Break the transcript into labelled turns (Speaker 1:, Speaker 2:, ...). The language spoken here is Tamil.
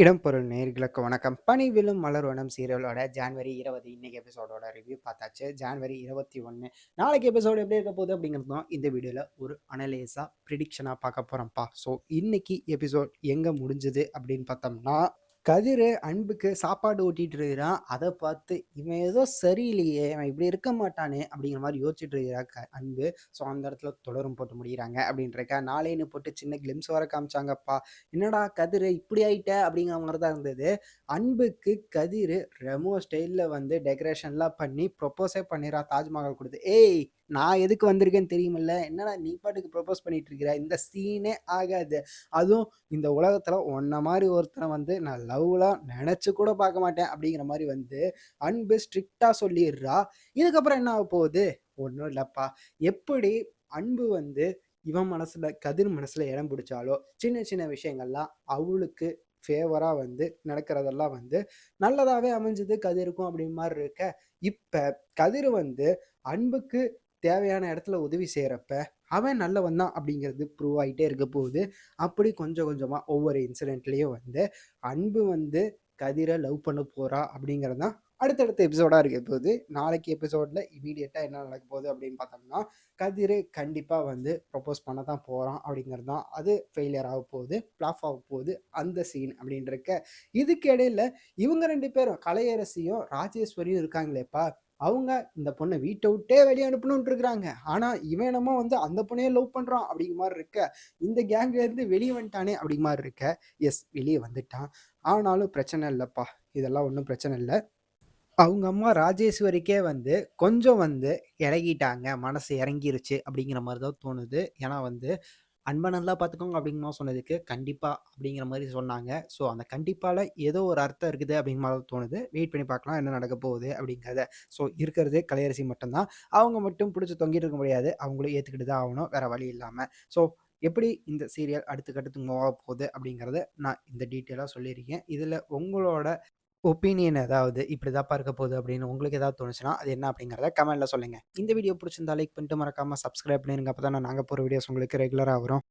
Speaker 1: இடம்பொருள் நேர்களுக்கு வணக்கம். "பனி விழும் மலர்வனம்" சீரியலோட ஜான்வரி 20 இன்னைக்கு எபிசோடோட ரிவ்யூ பார்த்தாச்சு. ஜான்வரி 21 நாளைக்கு எபிசோடு எப்படி இருக்க போகுது அப்படிங்கிறது தான் இந்த வீடியோவில் ஒரு அனலைஸாக ப்ரிடிக்ஷனாக பார்க்க போகிறோம்ப்பா ஸோ இன்னைக்கு எபிசோட் எங்கே முடிஞ்சுது அப்படின்னு பார்த்தோம்னா, கதிரு அன்புக்கு சாப்பாடு ஊட்டிட்டு இருக்கிறான். அதை பார்த்து இவன் ஏதோ சரியில்லையே! இவன் இப்படி இருக்க மாட்டானே! அப்படிங்கிற மாதிரி யோசிச்சுட்டு இருக்கிறா க அன்பு. ஸோ அந்த இடத்துல தொடரும் போட்டு முடிக்கிறாங்க அப்படின்றக்க நாளேன்னு போட்டு சின்ன கிளிம்ஸ் வர காமிச்சாங்கப்பா. "என்னடா கதிரு இப்படி ஆயிட்ட?" அப்படிங்கிற மாதிரி தான் இருந்தது. அன்புக்கு கதிர் ரெமோ ஸ்டைலில் வந்து டெக்கரேஷன்லாம் பண்ணி ப்ரொப்போஸே பண்ணிடுறான் தாஜ்மஹால் கொடுத்து "ஏய்! நான் எதுக்கு வந்திருக்கேன்னு தெரியுமில்ல? என்னடா நீ பாட்டுக்கு ப்ரொப்போஸ் பண்ணிட்டு இருக்கிற? இந்த சீனே ஆகாது. அதுவும் இந்த உலகத்துல ஒன்ன மாதிரி ஒருத்தனை வந்து நான் லவ்லாம் நினச்சி கூட பார்க்க மாட்டேன்." அப்படிங்கிற மாதிரி வந்து அன்பு ஸ்ட்ரிக்ட்டா சொல்லிடுறா இதுக்கப்புறம் என்ன ஆக போகுது? ஒன்றும் இல்லைப்பா எப்படி அன்பு வந்து இவன் மனசுல கதிர் மனசுல இடம் பிடிச்சாலோ, சின்ன சின்ன விஷயங்கள்லாம் அவளுக்கு ஃபேவரா வந்து நடக்கிறதெல்லாம் வந்து நல்லதாவே அமைஞ்சது கதிருக்கும் அப்படின்னு மாதிரி இருக்க, இப்ப கதிர் வந்து அன்புக்கு தேவையான இடத்துல உதவி செய்கிறப்ப அவன் நல்லவன் தான் அப்படிங்கிறது ப்ரூவ் ஆகிட்டே இருக்க போகுது. அப்படி கொஞ்சம் கொஞ்சமாக ஒவ்வொரு இன்சிடெண்ட்லேயும் வந்து அன்பு வந்து கதிரை லவ் பண்ண போகிறா அப்படிங்கிறது தான் அடுத்தடுத்த எபிசோடாக இருக்க போகுது. நாளைக்கு எபிசோடில் இமீடியட்டாக என்ன நடக்க போகுது அப்படின்னு பார்த்தோம்னா, கதிர் கண்டிப்பாக வந்து ப்ரொப்போஸ் பண்ண தான் போகிறான் அப்படிங்கிறது தான். அது ஃபெயிலியர் ஆக போகுது. ஃப்ளாப் ஆக போகுது அந்த சீன் அப்படின்ட்டு இருக்க. இதுக்கு இடையில இவங்க ரெண்டு பேரும் கலையரசியும், ராஜேஸ்வரியும் இருக்காங்களேப்பா, அவங்க இந்த பொண்ணை வீட்டை விட்டே வெளியே அனுப்பணும்னு இருக்கிறாங்க. ஆனால் இவன் வந்து அந்த பொண்ணையே லவ் பண்ணுறான் அப்படிங்கிற மாதிரி இருக்க, இந்த கேங்லேருந்து இருந்து வந்துட்டானே அப்படிங்கிற மாதிரி இருக்க. எஸ் வெளியே வந்துட்டான். ஆனாலும் பிரச்சனை இல்லைப்பா இதெல்லாம் ஒன்றும் பிரச்சனை இல்லை அவங்க அம்மா ராஜேஸ்வரிக்கே வந்து கொஞ்சம் வந்து இறங்கிட்டாங்க. மனசு இறங்கிருச்சு அப்படிங்கிற மாதிரி தான் தோணுது. ஏன்னா வந்து அன்பை நல்லா பார்த்துக்கோங்க" அப்படிங்கமா சொன்னதுக்கு, கண்டிப்பாக அப்படிங்கிற மாதிரி சொன்னாங்க. ஸோ அந்த கண்டிப்பால் ஏதோ ஒரு அர்த்தம் இருக்குது அப்படிங்கிற மாதிரி தோணுது. வெயிட் பண்ணி பார்க்கலாம் என்ன நடக்கப் போகுது அப்படிங்கிறத. ஸோ இருக்கிறது கலையரசி மட்டும்தான் அவங்க மட்டும் பிடிச்சி தொங்கிட்டு இருக்க முடியாது. அவங்களும் ஏற்றுக்கிட்டு தான் ஆகணும். வேறு வழி இல்லாமல் ஸோ எப்படி இந்த சீரியல் அடுத்த கட்டத்துக்கு மூவ் போகுது அப்படிங்கிறத நான் இந்த டீட்டெயிலாக சொல்லியிருக்கேன். இதில் உங்களோட ஒப்பீனியன் ஏதாவது இப்படி தான் பார்க்க போகுது அப்படின்னு உங்களுக்கு ஏதாவது தோணுச்சுன்னா, அது என்ன அப்படிங்கிறத கமெண்ட்டில் சொல்லுங்கள் இந்த வீடியோ பிடிச்சிருந்தா லைக் பண்ணிட்டு மறக்காமல் சப்ஸ்கிரைப் பண்ணிருங்க. அப்பதான் நாங்கள் போகிற வீடியோஸ் உங்களுக்கு ரெகுலராக வரும்.